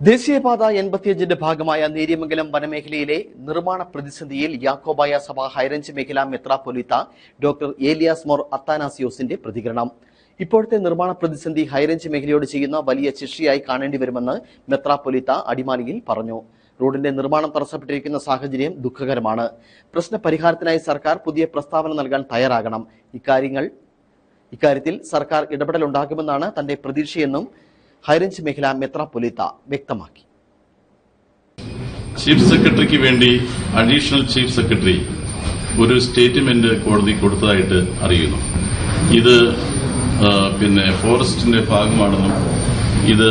ദേശീയപാത എൺപത്തിയഞ്ചിന്റെ ഭാഗമായ നേര്യമംഗലം വനമേഖലയിലെ നിർമ്മാണ പ്രതിസന്ധിയിൽ യാക്കോബായ സഭ ഹൈറഞ്ച് മേഖല മെത്രാപ്പൊലിത്ത ഡോക്ടർ ഏലിയാസ് മോർ അത്താനാസിയോസിന്റെ പ്രതികരണം. ഇപ്പോഴത്തെ നിർമ്മാണ പ്രതിസന്ധി ഹൈറഞ്ച് മേഖലയോട് ചെയ്യുന്ന വലിയ ശിക്ഷയായി കാണേണ്ടി വരുമെന്ന് മെത്രാപ്പൊലിത്ത അടിമാലിയിൽ പറഞ്ഞു. റോഡിന്റെ നിർമ്മാണം തടസ്സപ്പെട്ടിരിക്കുന്ന സാഹചര്യം ദുഃഖകരമാണ്. പ്രശ്ന പരിഹാരത്തിനായി സർക്കാർ പുതിയ പ്രസ്താവന നൽകാൻ തയ്യാറാകണം. ഇക്കാര്യങ്ങൾ ഇക്കാര്യത്തിൽ സർക്കാർ ഇടപെടലുണ്ടാകുമെന്നാണ് തന്റെ പ്രതീക്ഷയെന്നും ഹൈറേഞ്ച് മേഖല മെത്രാപൊലീത്ത വ്യക്തമാക്കി. ചീഫ് സെക്രട്ടറിക്ക് വേണ്ടി അഡീഷണൽ ചീഫ് സെക്രട്ടറി ഒരു സ്റ്റേറ്റ്മെന്റ് കോടതി കൊടുത്തതായിട്ട് അറിയുന്നു. ഇത് പിന്നെ ഫോറസ്റ്റിന്റെ ഭാഗമാണെന്നും ഇത്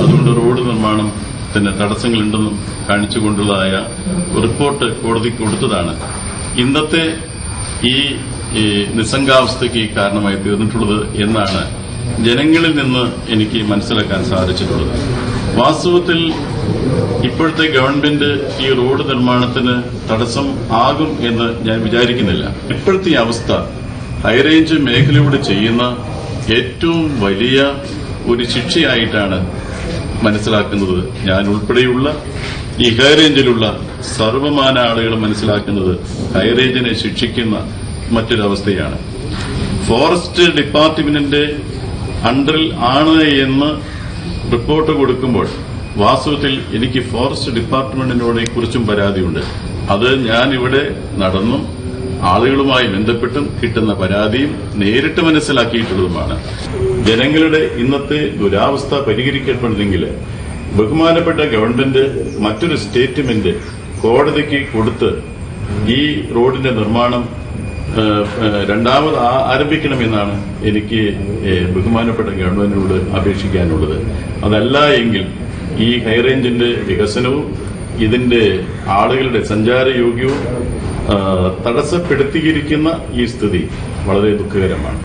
അതുകൊണ്ട് റോഡ് നിർമ്മാണം പിന്നെ തടസ്സങ്ങളുണ്ടെന്നും കാണിച്ചുകൊണ്ടുള്ളതായ റിപ്പോർട്ട് കോടതി കൊടുത്തതാണ്. ഇന്നത്തെ ഈ നിസ്സംഗാവസ്ഥയ്ക്ക് കാരണമായി തീർന്നിട്ടുള്ളത് എന്നാണ് ജനങ്ങളിൽ നിന്ന് എനിക്ക് മനസ്സിലാക്കാൻ സാധിച്ചിട്ടുള്ളത്. വാസ്തവത്തിൽ ഇപ്പോഴത്തെ ഗവൺമെന്റ് ഈ റോഡ് നിർമ്മാണത്തിന് തടസ്സം ആകും എന്ന് ഞാൻ വിചാരിക്കുന്നില്ല. ഇപ്പോഴത്തെ അവസ്ഥ ഹൈറേഞ്ച് മേഖലയോട് ചെയ്യുന്ന ഏറ്റവും വലിയ ഒരു ശിക്ഷയായിട്ടാണ് മനസ്സിലാക്കുന്നത് ഞാൻ ഉൾപ്പെടെയുള്ള ഈ ഹൈറേഞ്ചിലുള്ള സർവമാന ആളുകൾ മനസ്സിലാക്കുന്നത് ഹൈറേഞ്ചിനെ ശിക്ഷിക്കുന്ന മറ്റൊരവസ്ഥയാണ്. ഫോറസ്റ്റ് ഡിപ്പാർട്ട്മെന്റിന്റെ അണ്ടറിൽ ആണ് എന്ന് റിപ്പോർട്ട് കൊടുക്കുമ്പോൾ വാസ്തവത്തിൽ എനിക്ക് ഫോറസ്റ്റ് ഡിപ്പാർട്ട്മെന്റിനോട് കുറിച്ചും പരാതിയുണ്ട്. അത് ഞാൻ ഇവിടെ നടന്നും ആളുകളുമായി ബന്ധപ്പെട്ടും കിട്ടുന്ന പരാതിയും നേരിട്ട് മനസ്സിലാക്കിയിട്ടുള്ളതുമാണ്. ജനങ്ങളുടെ ഇന്നത്തെ ദുരാവസ്ഥ പരിഹരിക്കപ്പെടുന്നെങ്കിൽ ബഹുമാനപ്പെട്ട ഗവൺമെന്റ് മറ്റൊരു സ്റ്റേറ്റ്മെന്റ് കോടതിക്ക് കൊടുത്ത് ഈ റോഡിന്റെ നിർമ്മാണം രണ്ടാമത് ആരംഭിക്കണമെന്നാണ് എനിക്ക് ബഹുമാനപ്പെട്ട ഗവൺമെന്റിനോട് അപേക്ഷിക്കാനുള്ളത്. അതല്ല എങ്കിൽ ഈ ഹൈറേഞ്ചിന്റെ വികസനവും ഇതിന്റെ ആളുകളുടെ സഞ്ചാരയോഗ്യവും തടസ്സപ്പെടുത്തിയിരിക്കുന്ന ഈ സ്ഥിതി വളരെ ദുഃഖകരമാണ്.